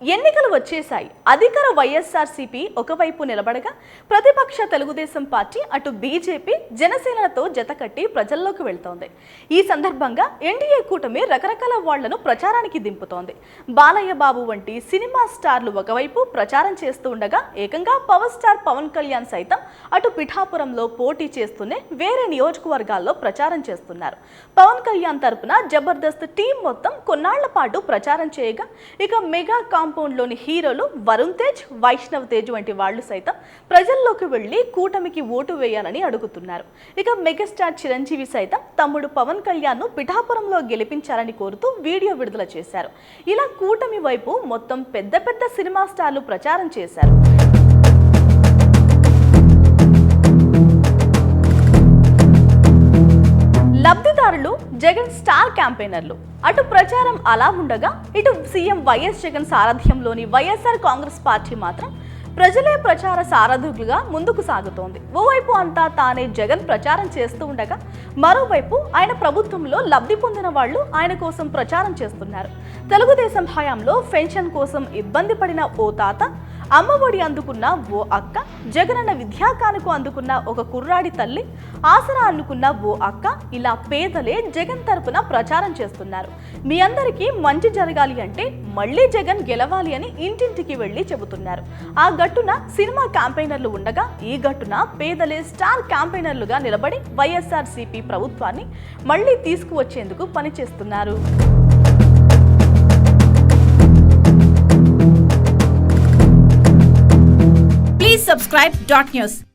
ఎన్నికలు వచ్చేశాయి. అధికార వైఎస్ఆర్సీపీ ఒకవైపు నిలబడగా ప్రతిపక్ష తెలుగుదేశం పార్టీ అటు బీజేపీ జనసేనలతో జతకట్టి ప్రజల్లోకి వెళ్తోంది. ఈ సందర్భంగా ఎన్డీఏ కూటమి రకరకాల వాళ్ళను ప్రచారానికి దింపుతోంది. బాలయ్య బాబు వంటి సినిమా స్టార్లు ఒకవైపు ప్రచారం చేస్తూ ఉండగా ఏకంగా పవర్ స్టార్ పవన్ కళ్యాణ్ సైతం అటు పిఠాపురంలో పోటీ చేస్తూనే వేరే నియోజకవర్గాల్లో ప్రచారం చేస్తున్నారు. పవన్ కళ్యాణ్ తరపున జబర్దస్త్ టీం మొత్తం కొన్నాళ్ళ పాటు ప్రచారం చేయగా ఇక మెగా కాంపౌండ్లోని హీరోలు వరుణ్ తేజ్ వైష్ణవ్ తేజ్ వంటి వాళ్ళు సైతం ప్రజల్లోకి వెళ్ళి కూటమికి ఓటు వేయాలని అడుగుతున్నారు. ఇక మెగాస్టార్ చిరంజీవి సైతం తమ్ముడు పవన్ కళ్యాణ్ను పిఠాపురంలో గెలిపించాలని కోరుతూ వీడియో విడుదల చేశారు. ఇలా కూటమి వైపు మొత్తం పెద్ద పెద్ద సినిమా స్టార్లు ప్రచారం చేశారు. జగన్ స్టార్ క్యాంపెయినర్లు. అటు ప్రచారం అలా ఉండగా ఇటు సీఎం వైఎస్ జగన్ సారథ్యంలోని వైఎస్ఆర్ కాంగ్రెస్ పార్టీ మాత్రం ప్రజలే ప్రచార సారథులుగా ముందుకు సాగుతోంది. ఓవైపు అంతా తానే జగన్ ప్రచారం చేస్తూ ఉండగా మరోవైపు ఆయన ప్రభుత్వంలో లబ్ధి పొందిన వాళ్ళు ఆయన కోసం ప్రచారం చేస్తున్నారు. తెలుగుదేశం హయాంలో పెన్షన్ కోసం ఇబ్బంది పడిన ఓ తాత అమ్మఒడి అందుకున్న ఓ అక్క జగనన్న విద్యాకానుకు అందుకున్న ఒక కుర్రాడి తల్లి ఆసరా అందుకున్న ఓ అక్క ఇలా పేదలే జగన్ తరపున ప్రచారం చేస్తున్నారు. మీ అందరికీ మంచి జరగాలి అంటే మళ్ళీ జగన్ గెలవాలి అని ఇంటింటికి వెళ్ళి చెబుతున్నారు. ఆ గట్టున సినిమా క్యాంపెయినర్లు ఉండగా ఈ గట్టున పేదలే స్టార్ క్యాంపెయినర్లుగా నిలబడి వైఎస్ఆర్ సిపి ప్రభుత్వాన్ని మళ్ళీ తీసుకువచ్చేందుకు పనిచేస్తున్నారు. Subscribe dot news.